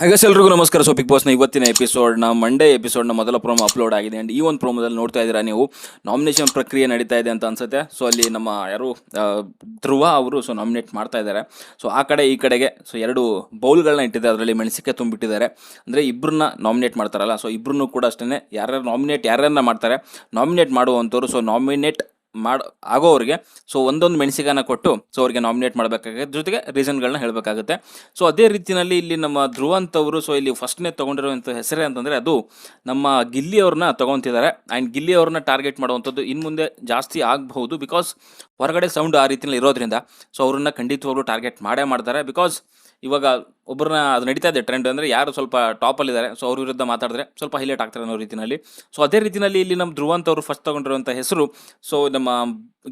ಹಾಗೆ ಎಲ್ರಿಗೂ ನಮಸ್ಕಾರ. ಸೊ ಬಿಗ್ ಬಾಸ್ನ ಇವತ್ತಿನ ಎಪಿಸೋಡ್ನ ಮಂಡೇ ಎಪಿಸೋಡ್ನ ಮೊದಲ ಪ್ರೋಮೋ ಅಪ್ಲೋಡ್ ಆಗಿದೆ. ಆ್ಯಂಡ್ ಈ ಒಂದು ಪ್ರೋಮೋದಲ್ಲಿ ನೋಡ್ತಾ ಇದ್ದೀರಾ ನೀವು ನಾಮಿನೇಷನ್ ಪ್ರಕ್ರಿಯೆ ನಡೀತಾ ಇದೆ ಅಂತ ಅನ್ಸುತ್ತೆ. ಸೊ ಅಲ್ಲಿ ನಮ್ಮ ಯಾರು ಧ್ರುವ ಅವರು ಸೊ ನಾಮಿನೇಟ್ ಮಾಡ್ತಾ ಇದ್ದಾರೆ. ಸೊ ಆ ಕಡೆ, ಈ ಕಡೆಗೆ ಸೊ ಎರಡು ಬೌಲ್ಗಳನ್ನ ಇಟ್ಟಿದ್ದಾರೆ. ಅದರಲ್ಲಿ ಮೆಣಸಿಕೆ ತುಂಬಿಟ್ಟಿದ್ದಾರೆ. ಅಂದರೆ ಇಬ್ಬರನ್ನ ನಾಮಿನೇಟ್ ಮಾಡ್ತಾರಲ್ಲ. ಸೊ ಇಬ್ಬರನ್ನು ಕೂಡ ಅಷ್ಟೇ ಯಾರ್ಯಾರು ನಾಮಿನೇಟ್ ಯಾರ್ಯಾರನ್ನ ಮಾಡ್ತಾರೆ ನಾಮಿನೇಟ್ ಮಾಡುವಂಥವ್ರು. ಸೊ ನಾಮಿನೇಟ್ ಮಾಡ್, ಆಗೋವ್ರಿಗೆ. ಸೊ ಒಂದೊಂದು ಮೆಣಸಿಗಾನ ಕೊಟ್ಟು ಸೊ ಅವ್ರಿಗೆ ನಾಮಿನೇಟ್ ಮಾಡಬೇಕಾಗುತ್ತೆ. ಜೊತೆಗೆ ರೀಸನ್ಗಳನ್ನ ಹೇಳಬೇಕಾಗುತ್ತೆ. ಸೊ ಅದೇ ರೀತಿಯಲ್ಲಿ ಇಲ್ಲಿ ನಮ್ಮ ಧ್ರುವ ಅಂತವರು ಸೊ ಇಲ್ಲಿ ಫಸ್ಟ್ನೇ ತೊಗೊಂಡಿರುವಂಥ ಹೆಸರೇ ಅಂತಂದರೆ ಅದು ನಮ್ಮ ಗಿಲ್ಲಿ ಅವ್ರನ್ನ ತೊಗೊತಿದ್ದಾರೆ. ಆ್ಯಂಡ್ ಗಿಲ್ಲಿ ಅವ್ರನ್ನ ಟಾರ್ಗೆಟ್ ಮಾಡುವಂಥದ್ದು ಇನ್ನು ಮುಂದೆ ಜಾಸ್ತಿ ಆಗಬಹುದು ಬಿಕಾಸ್ ಹೊರಗಡೆ ಸೌಂಡ್ ಆ ರೀತಿಯಲ್ಲಿ ಇರೋದ್ರಿಂದ. ಸೊ ಅವ್ರನ್ನ ಖಂಡಿತವಾಗ್ಲೂ ಟಾರ್ಗೆಟ್ ಮಾಡೇ ಮಾಡ್ತಾರೆ. ಬಿಕಾಸ್ ಇವಾಗ ಒಬ್ಬರನ್ನ ಅದು ನಡೀತಾ ಇದೆ ಟ್ರೆಂಡ್ ಅಂದರೆ ಯಾರು ಸ್ವಲ್ಪ ಟಾಪಲ್ಲಿದ್ದಾರೆ ಸೊ ಅವ್ರ ವಿರುದ್ಧ ಮಾತಾಡಿದ್ರೆ ಸ್ವಲ್ಪ ಹೈಲೈಟ್ ಆಗ್ತಾರೆ ಅನ್ನೋ ರೀತಿಯಲ್ಲಿ ಸೊ ಅದೇ ರೀತಿಯಲ್ಲಿ ಇಲ್ಲಿ ನಮ್ಮ ಧ್ರುವ ಅಂತವರು ಫಸ್ಟ್ ತೊಗೊಂಡಿರುವಂಥ ಹೆಸರು ಸೊ ನಮ್ಮ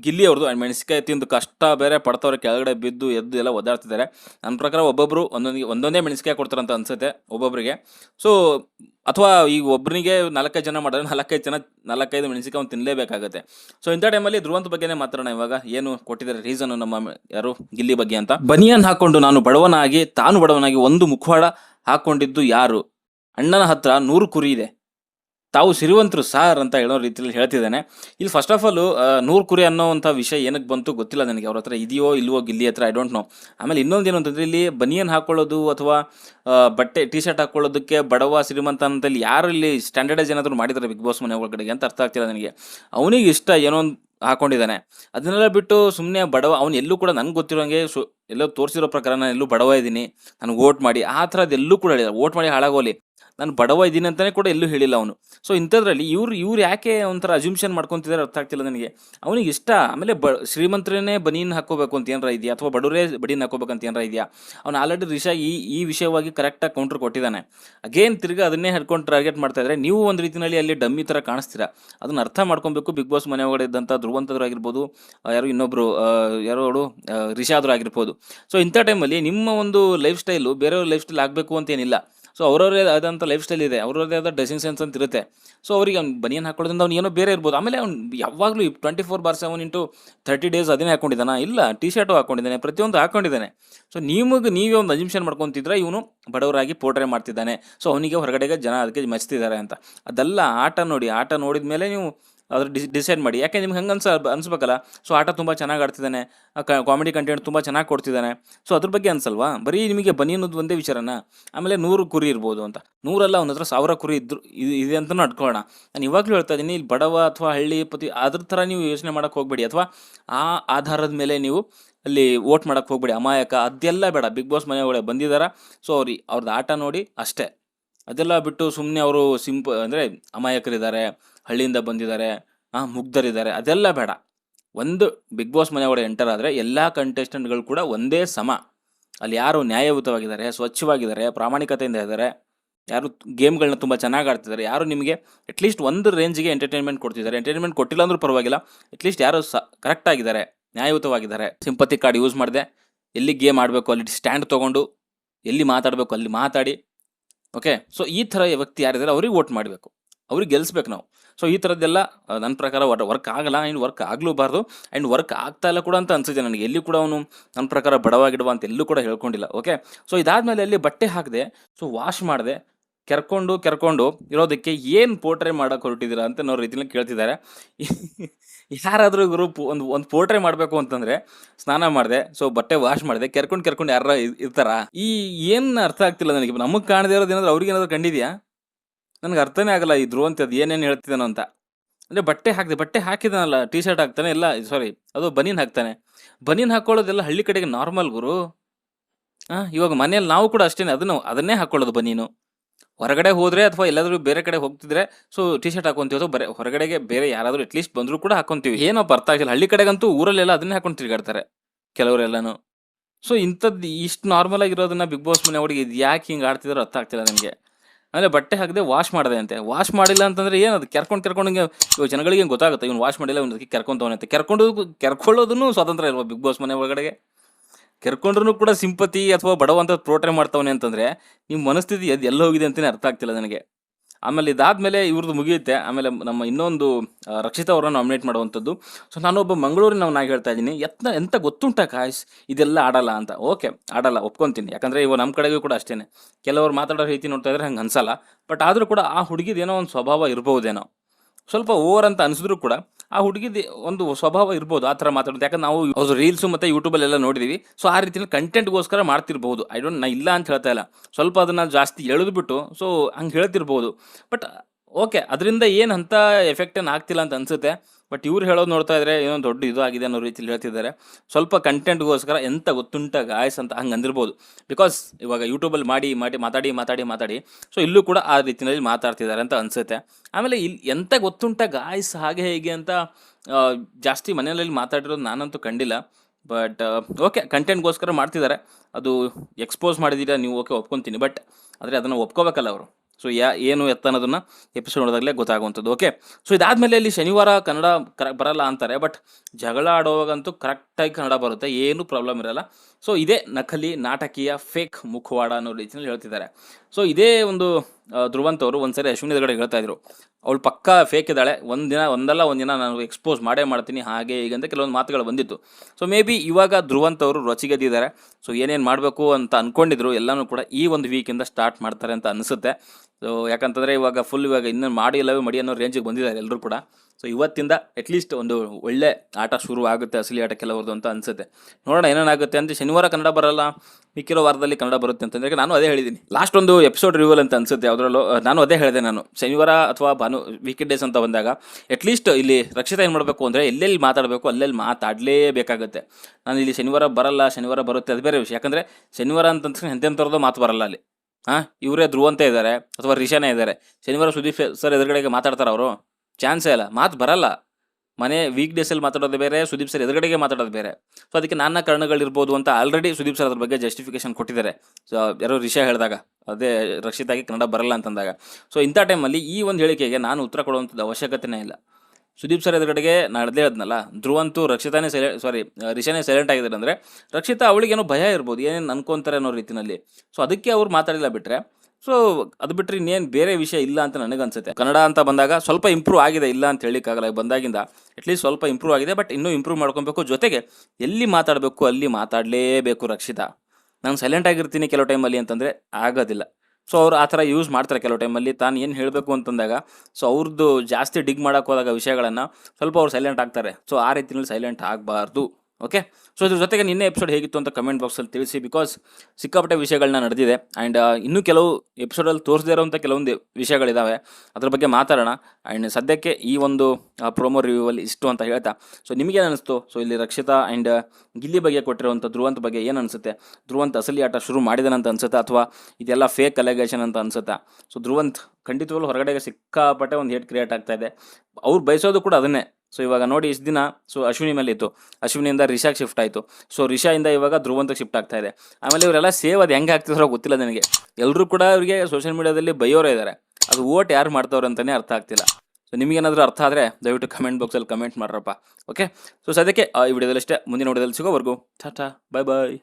ಗಿಲ್ಲಿ ಅವ್ರದ್ದು ಆ್ಯಂಡ್ ಮೆಣಸಿಕಾಯಿ ತಿಂದು ಕಷ್ಟ ಬೇರೆ ಪಡ್ತವ್ರೆ, ಕೆಳಗಡೆ ಬಿದ್ದು ಎದ್ದು ಎಲ್ಲ ಒದ್ದಾಡ್ತಿದ್ದಾರೆ ನನ್ನ ಪ್ರಕಾರ ಒಬ್ಬೊಬ್ಬರು ಒಂದೊಂದು, ಒಂದೊಂದೇ ಮೆಣಸಿಕಾಯಿ ಕೊಡ್ತಾರಂತ ಅನ್ಸುತ್ತೆ ಒಬ್ಬೊಬ್ಬರಿಗೆ ಸೊ ಅಥವಾ ಈಗ ಒಬ್ಬರಿಗೆ ನಾಲ್ಕೈದು ಜನ ಮಾಡಿದ್ರೆ ನಾಲ್ಕೈದು ಜನ, ನಾಲ್ಕೈದು ಮೆಣಸಿಕಾಯಿ ಅವ್ನು ತಿನ್ನಲೇಬೇಕಾಗುತ್ತೆ ಸೊ ಇಂಥ ಟೈಮಲ್ಲಿ ಧ್ರುವಂತ ಬಗ್ಗೆನೇ ಮಾತಾಡೋಣ ಇವಾಗ, ಏನು ಕೊಟ್ಟಿದ್ದಾರೆ ರೀಸನ್ ನಮ್ಮ ಯಾರು ಗಿಲ್ಲಿ ಬಗ್ಗೆ ಅಂತ. ಬನಿಯನ್ ಹಾಕೊಂಡು ನಾನು ಬಡವನಾಗಿ, ತಾನು ಬಡವನಾಗಿ ಒಂದು ಮುಖವಾಡ ಹಾಕೊಂಡಿದ್ದು ಯಾರು? ಅಣ್ಣನ ಹತ್ರ ನೂರು ಕುರಿ ಇದೆ. ತಾವು ಸಿರಿವಂತರು ಸಾರ್ ಅಂತ ಹೇಳೋ ರೀತಿಯಲ್ಲಿ ಹೇಳ್ತಿದ್ದಾನೆ. ಇಲ್ಲಿ ಫಸ್ಟ್ ಆಫ್ ಆಲ್ ನೂರು ಕುರಿ ಅನ್ನೋವಂಥ ವಿಷಯ ಏನಕ್ಕೆ ಬಂತು ಗೊತ್ತಿಲ್ಲ ನನಗೆ. ಅವ್ರ ಹತ್ರ ಇದೆಯೋ ಇಲ್ವೋ ಗಿಲ್ಲಿ ಹತ್ರ ಐ ಡೋಂಟ್ ನೋ ಆಮೇಲೆ ಇನ್ನೊಂದು ಏನು ಅಂತಂದ್ರೆ ಇಲ್ಲಿ ಬನಿಯನ್ ಹಾಕೊಳ್ಳೋದು ಅಥವಾ ಬಟ್ಟೆ ಟಿ ಶರ್ಟ್ ಹಾಕೊಳ್ಳೋದಕ್ಕೆ ಬಡವ ಶ್ರೀಮಂತ ಅಂತಲ್ಲಿ ಇಲ್ಲಿ ಸ್ಟ್ಯಾಂಡರ್ಡೈಸ್ ಏನಾದರೂ ಮಾಡಿದ್ದಾರೆ ಬಿಗ್ ಬಾಸ್ ಮನೆ ಒಳಗಡೆಗೆ ಅಂತ ಅರ್ಥ ಆಗ್ತಿಲ್ಲ ನನಗೆ. ಅವನಿಗೆ ಇಷ್ಟ ಏನೋ ಒಂದು ಹಾಕೊಂಡಿದ್ದಾನೆ. ಅದನ್ನೆಲ್ಲ ಬಿಟ್ಟು ಸುಮ್ಮನೆ ಬಡವ, ಅವ್ನು ಎಲ್ಲೂ ಕೂಡ ನನಗೆ ಗೊತ್ತಿರೋಂಗೆ ಸು, ಎಲ್ಲೋ ತೋರಿಸಿರೋ ಪ್ರಕಾರ ನಾನು ಎಲ್ಲೂ ಬಡವ ಇದ್ದೀನಿ. ನನಗೆ ಓಟ್ ಮಾಡಿ. ಆ ಥರದ್ದು ಎಲ್ಲೂ ಕೂಡ ಹೇಳಿಲ್ಲ. ಓಟ್ ಮಾಡಿ ಹಾಳಾಗೋಲಿ. ನಾನು ಬಡವ ಇದ್ದೀನಿ ಅಂತಲೇ ಕೂಡ ಎಲ್ಲೂ ಹೇಳಿಲ್ಲ ಅವನು. ಸೊ ಇಂಥದ್ರಲ್ಲಿ ಇವ್ರು ಇವ್ರು ಯಾಕೆ ಒಂಥರ ಅಜ್ಯೂಮ್ಷನ್ ಮಾಡ್ಕೊತಿದ್ದಾರೆ ಅರ್ಥ ಆಗ್ತಿಲ್ಲ ನನಗೆ. ಅವನಿಗೆ ಇಷ್ಟ, ಆಮೇಲೆ ಬ ಶ್ರೀಮಂತರೇ ಬನೀನ್ ಹಾಕೋಬೇಕು ಅಂತ ಏನಾರ ಇದೆಯಾ? ಅಥವಾ ಬಡವರೇ ಹಾಕೋಬೇಕು ಹಾಕೋಬೇಕಂತ ಏನಾರ ಇದೆಯಾ? ಅವ್ನು ಆಲ್ರೆಡಿ ರಿಷಾ ಈ ಈ ವಿಷಯವಾಗಿ ಕರೆಕ್ಟಾಗಿ ಕೌಂಟ್ರ್ ಕೊಟ್ಟಿದ್ದಾನೆ. ಅಗೇನ್ ತಿರ್ಗಿ ಅದನ್ನೇ ಹಿಡ್ಕೊಂಡು ಟಾರ್ಗೆಟ್ ಮಾಡ್ತಾ ಇದ್ದಾರೆ ನೀವು ಒಂದು ರೀತಿಯಲ್ಲಿ ಅಲ್ಲಿ ಡಮ್ಮಿ ಥರ ಕಾಣಿಸ್ತೀರಾ? ಅದನ್ನ ಅರ್ಥ ಮಾಡ್ಕೊಬೇಕು. ಬಿಗ್ ಬಾಸ್ ಮನೆ ಒಳಗಡೆ ಇದ್ದಂಥ ಧ್ರುವಂತದ್ರು ಆಗಿರ್ಬೋದು ಯಾರು ಇನ್ನೊಬ್ಬರು ಅವಳು ರಿಷಾದ್ರು ಆಗಿರ್ಬೋದು. ಸೊ ಇಂಥ ಟೈಮಲ್ಲಿ ನಿಮ್ಮ ಒಂದು ಲೈಫ್ ಸ್ಟೈಲು ಬೇರೆಯವ್ರ ಲೈಫ್ ಸ್ಟೈಲ್ ಆಗಬೇಕು ಅಂತ ಏನಿಲ್ಲ. ಸೊ ಅವರವರೇ ಆದಂಥ ಲೈಫ್ ಸ್ಟೈಲ್ ಇದೆ. ಅವರವರದೇ ಆದ ಡ್ರೆಸ್ಸಿಂಗ್ ಸೆನ್ಸ್ ಅಂತ ಇರುತ್ತೆ. ಸೊ ಅವರಿಗೆ ಅವ್ನು ಬನಿಯನ್ ಹಾಕೊಳ್ಳೋದ್ರಿಂದ ಅವ್ನು ಏನೋ ಬೇರೆ ಇರ್ಬೋದು. ಆಮೇಲೆ ಅವ್ನು ಯಾವಾಗಲೂ twenty four by seven into thirty days ಅದನ್ನೇ ಹಾಕೊಂಡಿದ್ದಾನೆ? ಇಲ್ಲ ಟಿ ಶರ್ಟು ಹಾಕೊಂಡಿದ್ದಾನೆ, ಪ್ರತಿಯೊಂದು ಹಾಕೊಂಡಿದ್ದಾನೆ. ಸೊ ನಿಮಗೆ ನೀವೇ ಒಂದು ಅಜಿಮ್ಷನ್ ಮಾಡ್ಕೊತಿದ್ರೆ ಇವನು ಬಡವರಾಗಿ ಪೋಟ್ರೆ ಮಾಡ್ತಿದ್ದಾನೆ. ಸೊ ಅವನಿಗೆ ಹೊರಗಡೆಗೆ ಜನ ಅದಕ್ಕೆ ಮೆಚ್ತಿದ್ದಾರೆ ಅಂತ. ಅದೆಲ್ಲ ಆಟ ನೋಡಿ, ಆಟ ನೋಡಿದ ಮೇಲೆ ನೀವು ಅದ್ರ ಡಿಸ್ ಡಿಸೈಡ್ ಮಾಡಿ. ಯಾಕೆ ನಿಮ್ಗೆ ಹಂಗೆ ಅನ್ಸ ಅನ್ಸ್ಬೇಕಲ್ಲ? ಸೊ, ಆಟ ತುಂಬ ಚೆನ್ನಾಗಿ ಆಡ್ತಿದ್ದಾನೆ. ಕಾಮಿಡಿ ಕಂಟೆಂಟ್ ತುಂಬ ಚೆನ್ನಾಗಿ ಕೊಡ್ತಿದ್ದಾನೆ. ಸೊ, ಅದ್ರ ಬಗ್ಗೆ ಅನ್ಸಲ್ವಾ? ಬರೀ ನಿಮಗೆ ಬನಿ ಅನ್ನೋದು ಒಂದೇ ವಿಚಾರನ? ಆಮೇಲೆ ನೂರು ಕುರಿ ಇರ್ಬೋದು ಅಂತ. ನೂರಲ್ಲ ಅವನ ಹತ್ರ ಸಾವಿರ ಕುರಿ ಇದ್ರು ಇದು ಅಂತಲೂ ಅಟ್ಕೊಳ್ಳೋಣ ನಾನು ಇವಾಗಲೂ ಹೇಳ್ತಾ ಇದ್ದೀನಿ, ಇಲ್ಲಿ ಬಡವ ಅಥವಾ ಹಳ್ಳಿ ಪತಿ ಅದ್ರ ಥರ ನೀವು ಯೋಚನೆ ಮಾಡೋಕ್ಕೆ ಹೋಗಬೇಡಿ. ಅಥವಾ ಆ ಆಧಾರದ ಮೇಲೆ ನೀವು ಅಲ್ಲಿ ವೋಟ್ ಮಾಡೋಕ್ಕೆ ಹೋಗ್ಬೇಡಿ. ಅಮಾಯಕ, ಅದೆಲ್ಲ ಬೇಡ. ಬಿಗ್ ಬಾಸ್ ಮನೆ ಒಳಗೆ ಬಂದಿದ್ದಾರಾ ಸೊ, ಅವ್ರಿ ಅವ್ರದ್ದು ಆಟ ನೋಡಿ ಅಷ್ಟೇ. ಅದೆಲ್ಲ ಬಿಟ್ಟು ಸುಮ್ಮನೆ ಅವರು ಸಿಂಪ ಅಂದರೆ ಅಮಾಯಕರಿದ್ದಾರೆ. ಹಳ್ಳಿಯಿಂದ ಬಂದಿದ್ದಾರೆ, ಆ ಮುಗ್ಧರಿದ್ದಾರೆ ಅದೆಲ್ಲ ಬೇಡ. ಒಂದು ಬಿಗ್ ಬಾಸ್ ಮನೆ ಒಳಗೆ ಎಂಟರ್ ಆದರೆ ಎಲ್ಲ ಕಂಟೆಸ್ಟೆಂಟ್ಗಳು ಕೂಡ ಒಂದೇ ಸಮ. ಅಲ್ಲಿ ಯಾರು ನ್ಯಾಯಯುತವಾಗಿದ್ದಾರೆ, ಸ್ವಚ್ಛವಾಗಿದ್ದಾರೆ, ಪ್ರಾಮಾಣಿಕತೆಯಿಂದ ಇದ್ದಾರೆ, ಯಾರು ಗೇಮ್ಗಳನ್ನ ತುಂಬ ಚೆನ್ನಾಗಿ ಆಡ್ತಿದ್ದಾರೆ, ಯಾರು ನಿಮಗೆ ಅಟ್ಲೀಸ್ಟ್ ಒಂದು ರೇಂಜ್ಗೆ ಎಂಟರ್ಟೈನ್ಮೆಂಟ್ ಕೊಡ್ತಿದ್ದಾರೆ. ಎಂಟರ್ಟೈನ್ಮೆಂಟ್ ಕೊಟ್ಟಿಲ್ಲ ಅಂದ್ರೂ ಪರವಾಗಿಲ್ಲ ಅಟ್ಲೀಸ್ಟ್ ಯಾರು ಸ ಕರೆಕ್ಟ್ ಆಗಿದ್ದಾರೆ, ನ್ಯಾಯಯುತವಾಗಿದ್ದಾರೆ. ಸಿಂಪತಿ ಕಾರ್ಡ್ ಯೂಸ್ ಮಾಡಿದೆ, ಎಲ್ಲಿ ಗೇಮ್ ಆಡಬೇಕು, ಅಲ್ಲಿ ಸ್ಟ್ಯಾಂಡ್ ತೊಗೊಂಡು, ಎಲ್ಲಿ ಮಾತಾಡಬೇಕು, ಅಲ್ಲಿ ಮಾತಾಡಿ ಓಕೆ ಸೊ ಈ ಥರ ವ್ಯಕ್ತಿ ಯಾರಿದ್ದಾರೆ, ಅವ್ರಿಗೆ ವೋಟ್ ಮಾಡಬೇಕು. ಅವ್ರಿಗೆ ಗೆಲ್ಲಿಸ್ಬೇಕು ನಾವು. ಸೊ ಈ ಥರದ್ದೆಲ್ಲ ನನ್ನ ಪ್ರಕಾರ ವರ್ಕ್ ಆಗಲ್ಲ ಆ್ಯಂಡ್ ವರ್ಕ್ ಆಗಲೂಬಾರ್ದು ಆ್ಯಂಡ್ ವರ್ಕ್ ಆಗ್ತಾ ಇಲ್ಲ ಕೂಡ ಅಂತ ಅನ್ಸುತ್ತೆ ನನಗೆ. ಎಲ್ಲಿ ಕೂಡ ಅವನು ನನ್ನ ಪ್ರಕಾರ ಬಡವಾಗಿಡುವ ಗಿಡವ ಅಂತ ಎಲ್ಲೂ ಕೂಡ ಹೇಳ್ಕೊಂಡಿಲ್ಲ ಓಕೆ ಸೊ ಇದಾದಮೇಲೆ ಅಲ್ಲಿ ಬಟ್ಟೆ ಹಾಕಿದೆ ಸೊ ವಾಶ್ ಮಾಡಿದೆ, ಕೆರ್ಕೊಂಡು ಕೆರ್ಕೊಂಡು ಇರೋದಕ್ಕೆ ಏನು ಪೋರ್ಟ್ರೇ ಮಾಡೋಕೆ ಹೊರಟಿದ್ದೀರಾ ಅಂತ ಅನ್ನೋ ರೀತಿಯಲ್ಲಿ ಕೇಳ್ತಿದ್ದಾರೆ. ಯಾರಾದರೂ ಗ್ರೂಪ್ ಒಂದು ಒಂದು ಪೋರ್ಟ್ರೇ ಮಾಡಬೇಕು ಅಂತಂದರೆ ಸ್ನಾನ ಮಾಡಿದೆ ಸೊ ಬಟ್ಟೆ ವಾಶ್ ಮಾಡಿದೆ, ಕೆರ್ಕೊಂಡು ಕೆರ್ಕೊಂಡು ಯಾರು ಇರ್ತಾರ? ಈ ಏನು ಅರ್ಥ ಆಗ್ತಿಲ್ಲ ನನಗೆ. ನಮಗೆ ಕಾಣದೇ ಇರೋದು ಅವ್ರಿಗೇನಾದ್ರು ಅವ್ರಿಗೆ ಏನಾದ್ರು ಕಂಡಿದ್ಯಾ? ನನಗೆ ಅರ್ಥನೇ ಆಗಲ್ಲ ಈ ಅದು ಏನೇನು ಹೇಳ್ತಿದ್ದಾನೋ ಅಂತ. ಅಂದರೆ ಬಟ್ಟೆ ಹಾಕಿದೆ, ಬಟ್ಟೆ ಹಾಕಿದಾನಲ್ಲ ಟಿ ಶರ್ಟ್ ಹಾಕ್ತಾನೆ, ಇಲ್ಲ ಸಾರಿ ಅದು ಬನೀನ್ ಹಾಕ್ತಾನೆ. ಬನೀನ್ ಹಾಕೊಳ್ಳೋದೆಲ್ಲ ಹಳ್ಳಿ ಕಡೆಗೆ ನಾರ್ಮಲ್ ಗುರು. ಹಾಂ ಇವಾಗ ಮನೆಯಲ್ಲಿ ನಾವು ಕೂಡ ಅಷ್ಟೇ ಅದನ್ನು, ಅದನ್ನೇ ಹಾಕೊಳ್ಳೋದು ಬನೀನು. ಹೊರಗಡೆ ಹೋದರೆ ಅಥವಾ ಎಲ್ಲಾದರೂ ಬೇರೆ ಕಡೆ ಹೋಗ್ತಿದ್ರೆ ಸೊ ಟಿ ಶರ್ಟ್ ಹಾಕೊಂತೀವಿ, ಅಥವಾ ಬರೀ, ಹೊರಗಡೆಗೆ ಬೇರೆ ಯಾರಾದರೂ ಅಟ್ಲೀಸ್ಟ್ ಬಂದರೂ ಕೂಡ ಹಾಕೊಂತೀವಿ. ಏನೋ ಅರ್ಥ ಆಗಿಲ್ಲ ಹಳ್ಳಿ ಕಡೆಗಂತೂ ಊರಲ್ಲೆಲ್ಲ ಅದನ್ನೇ ಹಾಕೊಂಡು ತಿರುಗಾಡ್ತಾರೆ, ಕೆಲವರೆಲ್ಲನೂ. ಸೊ ಇಂಥದ್ದು ಇಷ್ಟು ನಾರ್ಮಲ್ ಆಗಿರೋದನ್ನ ಬಿಗ್ ಬಾಸ್ ಮನೆ ಒಳಗೆ ಇದು ಯಾಕೆ ಹಿಂಗೆ ಆಡ್ತಿದಾರೋ ಅರ್ಥ ಆಗ್ತಿಲ್ಲ ನನಗೆ. ಆಮೇಲೆ ಬಟ್ಟೆ ಹಾಕದೆ ವಾಶ್ ಮಾಡಿದೆ ಅಂತೆ. ವಾಶ್ ಮಾಡಿಲ್ಲ ಅಂತಂದ್ರೆ ಏನು ಅದು ಕೆರ್ಕೊಂಡು ಕೆರ್ಕೊಂಡು ಹಿಂಗೆ ಇವಾಗ ಜನಗಳಿಗೆ ಗೊತ್ತಾಗುತ್ತೆ? ಇವ್ನು ವಾಶ್ ಮಾಡಿಲ್ಲ, ಇವ್ನು ಕೆರ್ಕೊಂತವನೆ ಅಂತ. ಕೆರ್ಕೊಂಡು ಕೆರ್ಕೊಳ್ಳೋದನ್ನು ಸ್ವಾತಂತ್ರ್ಯ ಇಲ್ವಾ ಬಿಗ್ ಬಾಸ್ ಮನೆ ಒಳಗಡೆಗೆ. ಕೆರ್ಕೊಂಡ್ರೂ ಕೂಡ ಸಿಂಪತಿ ಅಥವಾ ಬಡವಂತ ಪ್ರೋಟ್ರೆ ಮಾಡ್ತವನೆ ಅಂತಂದ್ರೆ ನಿಮ್ಮ ಮನಸ್ಥಿತಿ ಅದು ಎಲ್ಲ ಹೋಗಿದೆ ಅಂತಲೇ ಅರ್ಥ ಆಗ್ತಿಲ್ಲ ನನಗೆ. ಆಮೇಲೆ ಇದಾದ್ಮೇಲೆ ಇವ್ರದ್ದು ಮುಗಿಯುತ್ತೆ. ಆಮೇಲೆ ನಮ್ಮ ಇನ್ನೊಂದು ರಕ್ಷಿತ ಅವರನ್ನು ನಾಮಿನೇಟ್ ಮಾಡುವಂಥದ್ದು. ಸೊ ನಾನೊಬ್ಬ ಮಂಗಳೂರಿನವನಾಗಿ ಹೇಳ್ತಾ ಇದ್ದೀನಿ. ಎತ್ತ ಎಂತ ಗೊತ್ತುಂಟ ಕಾಯ್ಸ್ ಇದೆಲ್ಲ ಆಡಲ್ಲ ಅಂತ. ಓಕೆ ಆಡಲ್ಲ, ಒಪ್ಕೊಂತೀನಿ. ಯಾಕಂದ್ರೆ ಇವಾಗ ನಮ್ಮ ಕಡೆಗೂ ಕೂಡ ಅಷ್ಟೇನೆ. ಕೆಲವರು ಮಾತಾಡೋ ರೀತಿ ನೋಡ್ತಾ ಇದ್ರೆ ಹಂಗೆ ಅನ್ಸಲ್ಲ. ಬಟ್ ಆದರೂ ಕೂಡ ಆ ಹುಡುಗಿದೇನೋ ಒಂದು ಸ್ವಭಾವ ಇರ್ಬೋದೇನೋ ಸ್ವಲ್ಪ ಓವರ್ ಅಂತ ಅನಿಸಿದ್ರು ಕೂಡ ಆ ಹುಡುಗಿದ ಒಂದು ಸ್ವಭಾವ ಇರ್ಬೋದು, ಆ ಥರ ಮಾತಾಡೋದು. ಯಾಕಂದ್ರೆ ನಾವು ಅವ್ರು ರೀಲ್ಸು ಮತ್ತು ಯೂಟ್ಯೂಬಲ್ಲೆಲ್ಲ ನೋಡಿದೀವಿ. ಸೊ ಆ ರೀತಿಯಲ್ಲಿ ಕಂಟೆಂಟ್ಗೋಸ್ಕರ ಮಾಡ್ತಿರ್ಬೋದು ಐ ಡೋಂಟ್ ನಾ ಇಲ್ಲ ಅಂತ ಹೇಳ್ತಾ ಇಲ್ಲ. ಸ್ವಲ್ಪ ಅದನ್ನು ಜಾಸ್ತಿ ಎಳೆದ್ಬಿಟ್ಟು ಸೊ ಹಂಗೆ ಹೇಳ್ತಿರ್ಬೋದು. ಬಟ್ ಓಕೆ, ಅದರಿಂದ ಏನು ಅಂತ ಎಫೆಕ್ಟ್ ಏನು ಆಗ್ತಿಲ್ಲ ಅಂತ ಅನಿಸುತ್ತೆ. ಬಟ್ ಇವ್ರು ಹೇಳೋದು ನೋಡ್ತಾ ಇದ್ರೆ ಏನೋ ದೊಡ್ಡ ಇದು ಆಗಿದೆ ಅನ್ನೋ ರೀತಿಯಲ್ಲಿ ಹೇಳ್ತಿದ್ದಾರೆ. ಸ್ವಲ್ಪ ಕಂಟೆಂಟ್ಗೋಸ್ಕರ ಎಂತ ಗೊತ್ತುಂಟ ಗಾಯಸ್ ಅಂತ ಹಂಗೆ ಅಂದಿರ್ಬೋದು. ಬಿಕಾಸ್ ಇವಾಗ ಯೂಟ್ಯೂಬಲ್ಲಿ ಮಾಡಿ ಮಾಡಿ, ಮಾತಾಡಿ ಮಾತಾಡಿ ಮಾತಾಡಿ ಸೊ ಇಲ್ಲೂ ಕೂಡ ಆ ರೀತಿಯಲ್ಲಿ ಮಾತಾಡ್ತಿದ್ದಾರೆ ಅಂತ ಅನಿಸುತ್ತೆ. ಆಮೇಲೆ ಇಲ್ಲಿ ಎಂತ ಗೊತ್ತುಂಟ ಗಾಯಸ್ ಹಾಗೆ ಹೇಗೆ ಅಂತ ಜಾಸ್ತಿ ಮನೆಯಲ್ಲಿ ಮಾತಾಡಿರೋದು ನಾನಂತೂ ಕಂಡಿಲ್ಲ. ಬಟ್ ಓಕೆ ಕಂಟೆಂಟ್ಗೋಸ್ಕರ ಮಾಡ್ತಿದ್ದಾರೆ. ಅದು ಎಕ್ಸ್ಪೋಸ್ ಮಾಡಿದ್ದೀರಾ ನೀವು ಓಕೆ ಒಪ್ಕೊತೀನಿ. ಬಟ್ ಆದರೆ ಅದನ್ನು ಒಪ್ಕೋಬೇಕಲ್ಲ ಅವರು. ಸೊ ಯಾ, ಏನು ಎತ್ತ ಅನ್ನೋದನ್ನ ಎಪಿಸೋಡ್ ನೋಡಿದಾಗಲೇ ಗೊತ್ತಾಗುವಂಥದ್ದು. ಓಕೆ ಸೊ ಇದಾದಮೇಲೆ ಇಲ್ಲಿ ಶನಿವಾರ ಕನ್ನಡ ಕರ, ಬರಲ್ಲ ಅಂತಾರೆ ಬಟ್ ಜಗಳ ಆಡೋವಾಗಂತೂ ಕರೆಕ್ಟಾಗಿ ಕನ್ನಡ ಬರುತ್ತೆ, ಏನು ಪ್ರಾಬ್ಲಮ್ ಇರಲ್ಲ. ಸೊ ಇದೇ ನಕಲಿ ನಾಟಕೀಯ ಫೇಕ್ ಮುಖವಾಡ ಅನ್ನೋ ರೀತಿಯಲ್ಲಿ ಹೇಳ್ತಿದ್ದಾರೆ. ಸೊ ಇದೇ ಒಂದು ಧ್ರುವಂತ ಧ್ರುವಂತ್ ಅವರು ಒಂದ್ಸರಿ ಅಶ್ವಿನಿ ಎದುರುಗಡೆ ಹೇಳ್ತಾ ಇದ್ರು. ಅವಳು ಪಕ್ಕ ಫೇಕ್ ಇದ್ದಾಳೆ ಒಂದಿನ ಒಂದಲ್ಲ ಒಂದಿನ ನಾನು ಎಕ್ಸ್ಪೋಸ್ ಮಾಡೇ ಮಾಡ್ತೀನಿ, ಹಾಗೆ ಹೀಗೆ ಅಂತ ಕೆಲವೊಂದು ಮಾತುಗಳು ಬಂದಿತ್ತು. ಸೊ ಮೇ ಬಿ ಇವಾಗ ಧ್ರುವಂತ್ ಅವರು ರೊಚಿಗೆದ್ದಿದ್ದಾರೆ ಸೊ ಏನೇನು ಮಾಡಬೇಕು ಅಂತ ಅಂದ್ಕೊಂಡಿದ್ರು ಎಲ್ಲನೂ ಕೂಡ ಈ ಒಂದು ವೀಕಿಂದ ಸ್ಟಾರ್ಟ್ ಮಾಡ್ತಾರೆ ಅಂತ ಅನಿಸುತ್ತೆ. ಸೊ ಯಾಕಂತಂದರೆ ಇವಾಗ ಫುಲ್ ಇವಾಗ ಇನ್ನೂ ಮಾಡಿ ಇಲ್ಲವೇ ಮಡಿ ಅನ್ನೋ ರೇಂಜಿಗೆ ಬಂದಿದ್ದಾರೆ ಎಲ್ಲರೂ ಕೂಡ. ಸೊ ಇವತ್ತಿಂದ ಅಟ್ಲೀಸ್ಟ್ ಒಂದು ಒಳ್ಳೆ ಆಟ ಶುರು ಆಗುತ್ತೆ ಅಸಲಿ ಆಟ ಕೆಲವ್ರದ್ದು ಅಂತ ಅನಿಸುತ್ತೆ. ನೋಡೋಣ ಏನೇನಾಗುತ್ತೆ ಅಂತ ಶನಿವಾರ ಕನ್ನಡ ಬರಲ್ಲ, ಮಿಕ್ಕಿರೋ ವಾರದಲ್ಲಿ ಕನ್ನಡ ಬರುತ್ತೆ ಅಂತಂದ್ರೆ ನಾನು ಅದೇ ಹೇಳಿದ್ದೀನಿ. ಲಾಸ್ಟ್ ಒಂದು ಎಪಿಸೋಡ್ ರಿವ್ಯೂಲ್ ಅಂತ ಅನ್ಸುತ್ತೆ ಅದರಲ್ಲೂ ನಾನು ಅದೇ ಹೇಳಿದೆ ನಾನು. ಶನಿವಾರ ಅಥವಾ ಭಾನು ವೀಕೆಂಡ್ ಡೇಸ್ ಅಂತ ಬಂದಾಗ ಅಟ್ಲೀಸ್ಟ್ ಇಲ್ಲಿ ರಕ್ಷಿತ ಏನು ಮಾಡಬೇಕು ಅಂದರೆ ಎಲ್ಲೆಲ್ಲಿ ಮಾತಾಡಬೇಕು, ಅಲ್ಲೆಲ್ಲಿ ಮಾತಾಡಲೇಬೇಕಾಗುತ್ತೆ. ನಾನು ಇಲ್ಲಿ ಶನಿವಾರ ಬರಲ್ಲ, ಶನಿವಾರ ಬರುತ್ತೆ, ಅದು ಬೇರೆ ವಿಷಯ. ಯಾಕಂದರೆ ಶನಿವಾರ ಅಂತಂದ್ರೆ ಎಂತೆಂಥವ್ರದ್ದು ಮಾತು ಬರಲ್ಲ ಅಲ್ಲಿ. ಹಾಂ ಇವರೇ ಧ್ರುವಂತ ಇದ್ದಾರೆ ಅಥವಾ ರಿಷಾನೇ ಇದ್ದಾರೆ. ಶನಿವಾರ ಸುದೀಪ್ ಸರ್ ಎದುರುಗಡೆಗೆ ಮಾತಾಡ್ತಾರೆ ಅವರು. ಚಾನ್ಸೇ ಇಲ್ಲ, ಮಾತು ಬರಲ್ಲ. ಮನೆ ವೀಕ್ ಡೇಸಲ್ಲಿ ಮಾತಾಡೋದು ಬೇರೆ, ಸುದೀಪ್ ಸರ್ ಎದುರುಗಡೆಗೆ ಮಾತಾಡೋದು ಬೇರೆ. ಸೊ ಅದಕ್ಕೆ ನಾನಾ ಕಾರಣಗಳಿರ್ಬೋದು ಅಂತ ಆಲ್ರೆಡಿ ಸುದೀಪ್ ಸರ್ ಅದ್ರ ಬಗ್ಗೆ ಜಸ್ಟಿಫಿಕೇಶನ್ ಕೊಟ್ಟಿದ್ದಾರೆ. ಸೊ ಯಾರೋ ರಿಷಾ ಹೇಳಿದಾಗ, ಅದೇ ರಕ್ಷಿತಾಗಿ ಕನ್ನಡ ಬರಲ್ಲ ಅಂತಂದಾಗ. ಸೊ ಇಂಥ ಟೈಮಲ್ಲಿ ಈ ಒಂದು ಹೇಳಿಕೆಗೆ ನಾನು ಉತ್ತರ ಕೊಡುವಂಥದ್ದು ಅವಶ್ಯಕತೆನೇ ಇಲ್ಲ. ಸುದೀಪ್ ಸರ್ ಎದುರುಗಡೆಗೆ ನಡೆದೇ ಹೇಳ್ದ್ನಲ್ಲ ಧ್ರುವಂತು ರಕ್ಷಿತಾನೇ ಸೈಲೆ ಸಾರಿ ರಿಷಾನೇ ಸೈಲೆಂಟ್ ಆಗಿದ್ದಾರೆ ಅಂದರೆ ರಕ್ಷಿತಾ ಅವಳಿಗೇನೋ ಭಯ ಇರ್ಬೋದು, ಏನೇನು ಅನ್ಕೊಂತಾರೆ ಅನ್ನೋ ರೀತಿಯಲ್ಲಿ ಸೊ ಅದಕ್ಕೆ ಅವ್ರು ಮಾತಾಡಿಲ್ಲ ಬಿಟ್ಟರೆ ಸೊ ಅದು ಬಿಟ್ಟರೆ ಇನ್ನೇನು ಬೇರೆ ವಿಷಯ ಇಲ್ಲ ಅಂತ ನನಗನ್ಸುತ್ತೆ. ಕನ್ನಡ ಅಂತ ಬಂದಾಗ ಸ್ವಲ್ಪ ಇಂಪ್ರೂವ್ ಆಗಿದೆ, ಇಲ್ಲ ಅಂತ ಹೇಳಿಕ್ಕಾಗಲ್ಲ ಬಂದಾಗಿಂದ ಅಟ್ಲೀಸ್ಟ್ ಸ್ವಲ್ಪ ಇಂಪ್ರೂವ್ ಆಗಿದೆ ಬಟ್ ಇನ್ನೂ ಇಂಪ್ರೂವ್ ಮಾಡ್ಕೊಬೇಕು. ಜೊತೆಗೆ ಎಲ್ಲಿ ಮಾತಾಡಬೇಕು, ಅಲ್ಲಿ ಮಾತಾಡಲೇಬೇಕು ರಕ್ಷಿತಾ. ನಾನು ಸೈಲೆಂಟ್ ಆಗಿರ್ತೀನಿ ಕೆಲವು ಟೈಮಲ್ಲಿ ಅಂತಂದರೆ ಆಗೋದಿಲ್ಲ. ಸೊ ಅವ್ರು ಆ ಥರ ಯೂಸ್ ಮಾಡ್ತಾರೆ ಕೆಲವು ಟೈಮಲ್ಲಿ ತಾನು ಏನು ಹೇಳಬೇಕು ಅಂತಂದಾಗ ಸೊ ಅವ್ರದ್ದು ಜಾಸ್ತಿ ಡಿಗ್ ಮಾಡೋಕ್ಕೆ ಹೋದಾಗ ವಿಷಯಗಳನ್ನು ಸ್ವಲ್ಪ ಅವ್ರು ಸೈಲೆಂಟ್ ಆಗ್ತಾರೆ. ಸೊ ಆ ರೀತಿಯಲ್ಲಿ ಸೈಲೆಂಟ್ ಆಗಬಾರ್ದು. ಓಕೆ ಸೊ ಇದ್ರ ಜೊತೆಗೆ ನಿನ್ನೆ ಎಪಿಸೋಡ್ ಹೇಗಿತ್ತು ಅಂತ ಕಮೆಂಟ್ ಬಾಕ್ಸಲ್ಲಿ ತಿಳಿಸಿ ಬಿಕಾಸ್ ಸಿಕ್ಕಾಪಟ್ಟೆ ವಿಷಯಗಳನ್ನ ನಡೆದಿದೆ. ಆ್ಯಂಡ್ ಇನ್ನೂ ಕೆಲವು ಎಪಿಸೋಡಲ್ಲಿ ತೋರಿಸದೇ ಇರೋವಂಥ ಕೆಲವೊಂದು ವಿಷಯಗಳಿದ್ದಾವೆ ಅದ್ರ ಬಗ್ಗೆ ಮಾತಾಡೋಣ. ಆ್ಯಂಡ್ ಸದ್ಯಕ್ಕೆ ಈ ಒಂದು ಪ್ರೋಮೋ ರಿವ್ಯೂವಲ್ಲಿ ಇಷ್ಟು ಅಂತ ಹೇಳ್ತಾ. ಸೊ ನಿಮಗೇನು ಅನಿಸ್ತು? ಸೊ ಇಲ್ಲಿ ರಕ್ಷಿತಾ ಆ್ಯಂಡ್ ಗಿಲ್ಲಿ ಬಗ್ಗೆ ಕೊಟ್ಟಿರುವಂಥ ಧ್ರುವಂತ ಬಗ್ಗೆ ಏನು ಅನಿಸುತ್ತೆ? ಧ್ರುವಂತ್ ಅಸಲಿ ಆಟ ಶುರು ಮಾಡಿದಾನಂತ ಅನ್ಸುತ್ತಾ? ಅಥವಾ ಇದೆಲ್ಲ ಫೇಕ್ ಅಲೆಗೇಷನ್ ಅಂತ ಅನ್ಸುತ್ತಾ? ಸೊ ಧ್ರುವಂತ್ ಖಂಡಿತವಾಗ್ಲೂ ಹೊರಗಡೆಗೆ ಸಿಕ್ಕಾಪಟ್ಟೆ ಒಂದು ಹೇಟ್ ಕ್ರಿಯೇಟ್ ಆಗ್ತಾ ಇದೆ. ಅವ್ರು ಬಯಸೋದು ಕೂಡ ಅದನ್ನೇ. ಸೊ ಇವಾಗ ನೋಡಿ ಇಷ್ಟು ದಿನ ಸೊ ಅಶ್ವಿನಿ ಮೇಲೆ ಇತ್ತು. ಅಶ್ವಿನಿಯಿಂದ ರಿಷಾಗೆ ಶಿಫ್ಟ್ ಆಯಿತು. ಸೊ ರಿಷಾಯಿಂದ ಇವಾಗ ಧ್ರುವಂತಕ್ಕೆ ಶಿಫ್ಟ್ ಆಗ್ತಾ ಇದೆ. ಆಮೇಲೆ ಇವರೆಲ್ಲ ಸೇವ್ ಅದು ಹೆಂಗೆ ಆಗ್ತಿದ್ರೋ ಗೊತ್ತಿಲ್ಲ ನನಗೆ ಎಲ್ಲರೂ ಕೂಡ ಅವರಿಗೆ ಸೋಷಿಯಲ್ ಮೀಡಿಯಾದಲ್ಲಿ ಬೈಯೋರೇ ಇದ್ದಾರೆ ಅದು ಓಟ್ ಯಾರು ಮಾಡ್ತವ್ರು ಅಂತಲೇ ಅರ್ಥ ಆಗ್ತಿಲ್ಲ. ಸೊ ನಿಮಗೇನಾದರೂ ಅರ್ಥ ಆದರೆ ದಯವಿಟ್ಟು ಕಮೆಂಟ್ ಬಾಕ್ಸಲ್ಲಿ ಕಮೆಂಟ್ ಮಾಡ್ರಪ್ಪ. ಓಕೆ ಸೊ ಸದ್ಯಕ್ಕೆ ಈ ವಿಡಿಯೋದಲ್ಲಿ ಅಷ್ಟೇ ಮುಂದಿನ ವಿಡಿಯೋದಲ್ಲಿ ಸಿಗೋವರೆಗೂ. ಟಾಟಾ ಬಾಯ್ ಬಾಯ್